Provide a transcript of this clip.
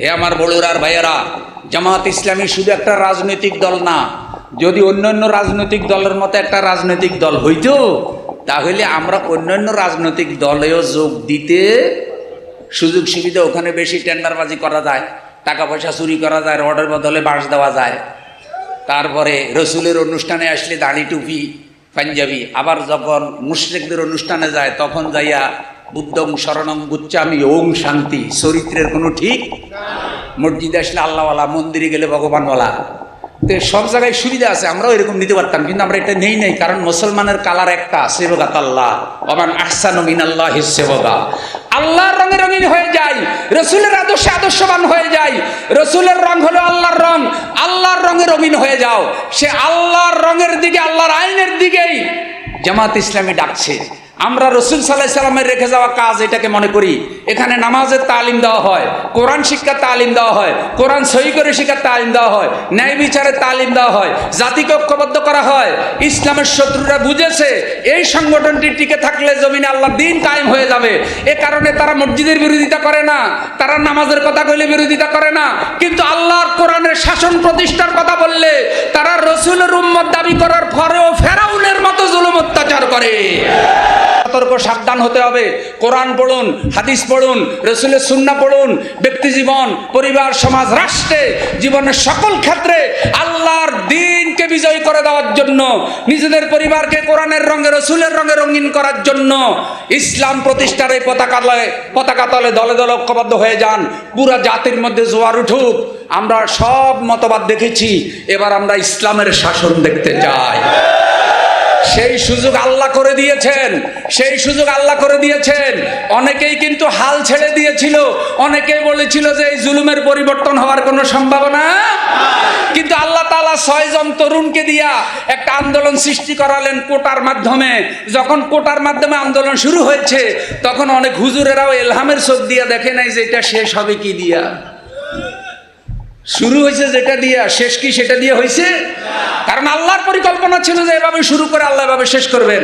হে আমার বড়ুর আর ভাইয়েরা, জামাত ইসলামী শুধু একটা রাজনৈতিক দল না, যদি অন্যান্য রাজনৈতিক দলের মতো একটা রাজনৈতিক দল হইতো, তাহলে আমরা অন্যান্য রাজনৈতিক দলেও যোগ দিতে সুযোগ সুবিধা ওখানে বেশি টেন্ডারবাজি করা যায় টাকা পয়সা চুরি করা যায়, রডের বদলে বাঁশ দেওয়া যায়। তারপরে রসুলের অনুষ্ঠানে আসলে দাড়ি টুপি, পাঞ্জাবি, আবার যখন মুশ্রিকদের অনুষ্ঠানে যায়, তখন যাইয়া বুদ্ধং শরণং গুচ্চামি ওং শান্তি। চরিত্রের কোনো ঠিক? মসজিদে আসলে আল্লাহওয়ালা, মন্দিরে গেলে ভগবানওয়ালা। তো সব জায়গায় সুবিধা আছে, আমরাও এরকম নিতে পারতাম, কিন্তু আমরা এটা নেই নেই, কারণ মুসলমানের কালার একটা, সেবগাত আল্লাহ। অবান আহসান মিনাল্লাহ সেবগা। আল্লাহর রঙে রঙিন হয়ে যায় রসুলের আদর্শে আদর্শবান হয়ে যায় রসুলের রং হলো আল্লাহর রং। আল্লাহর রঙে রঙিন হয়ে যাও। সে আল্লাহর রঙের দিকে, আল্লাহর আইনের দিকেই জামাত ইসলামী ডাকছে। আমরা রসুল সাল্লাহ সাল্লামের রেখে যাওয়া কাজ এটাকে মনে করি। এখানে নামাজের তালিম দেওয়া হয়, কোরআন শিক্ষার তালিম দেওয়া হয়, কোরআন সহি করে শিক্ষার তালিম দেওয়া হয়, ন্যায় বিচারের তালিম দেওয়া হয় জাতিকে ঐক্যবদ্ধ করা হয়। ইসলামের শত্রুরা বুঝেছে, এই সংগঠনটি টিকে থাকলে জমিনে আল্লাহ দিন কায়েম হয়ে যাবে। এ কারণে তারা মসজিদের বিরোধিতা করে না, তারা নামাজের কথা কইলে বিরোধিতা করে না। কিন্তু আল্লাহর কোরআনের শাসন প্রতিষ্ঠার কথা বললে, তারা রসুলের উম্মত দাবি করার পরেও ফেরাউনের মতো জুলুম অত্যাচার করে। সতর্ক সাবধান হতে হবে। কোরআন পড়ুন, হাদিস পড়ুন, রসুলের সুন্না পড়ুন, ব্যক্তি জীবন, পরিবার, সমাজ, রাষ্ট্রে, জীবনের সকল ক্ষেত্রে আল্লাহর দিনকে বিজয় করে দেওয়ার জন্য, নিজেদের পরিবারকে কোরআনের রঙে, রসুলের রঙে রঙিন করার জন্য ইসলাম প্রতিষ্ঠার এই পতাকা পতাকা তলে দলে দলে ঐক্যবদ্ধ হয়ে যান। পুরা জাতির মধ্যে জোয়ার উঠুক। আমরা সব মতবাদ দেখেছি। এবার আমরা ইসলামের শাসন দেখতে চাই। সেই সুযোগ আল্লাহ করে দিয়েছেন। সেই সুযোগ আল্লাহ করে দিয়েছেন। অনেকেই কিন্তু হাল ছেড়ে দিয়েছিল। অনেকেই বলেছিল যে এই জুলুমের পরিবর্তন হওয়ার কোনো সম্ভাবনা কিন্তু আল্লাহ তালা ছয়জন তরুণকে দিয়া একটা আন্দোলন সৃষ্টি করালেন কোটার মাধ্যমে। যখন কোটার মাধ্যমে আন্দোলন শুরু হয়েছে, তখন অনেক হুজুরেরাও এলহামের চোখ দিয়া দেখে নাই যে এটা শেষ হবে কি দিয়া। শুরু হয়েছে যেটা দিয়ে শেষ কি সেটা দিয়ে হয়েছে? কারণ আল্লাহর পরিকল্পনা ছিল যে এভাবে শুরু করে আল্লাহ এভাবে শেষ করবেন।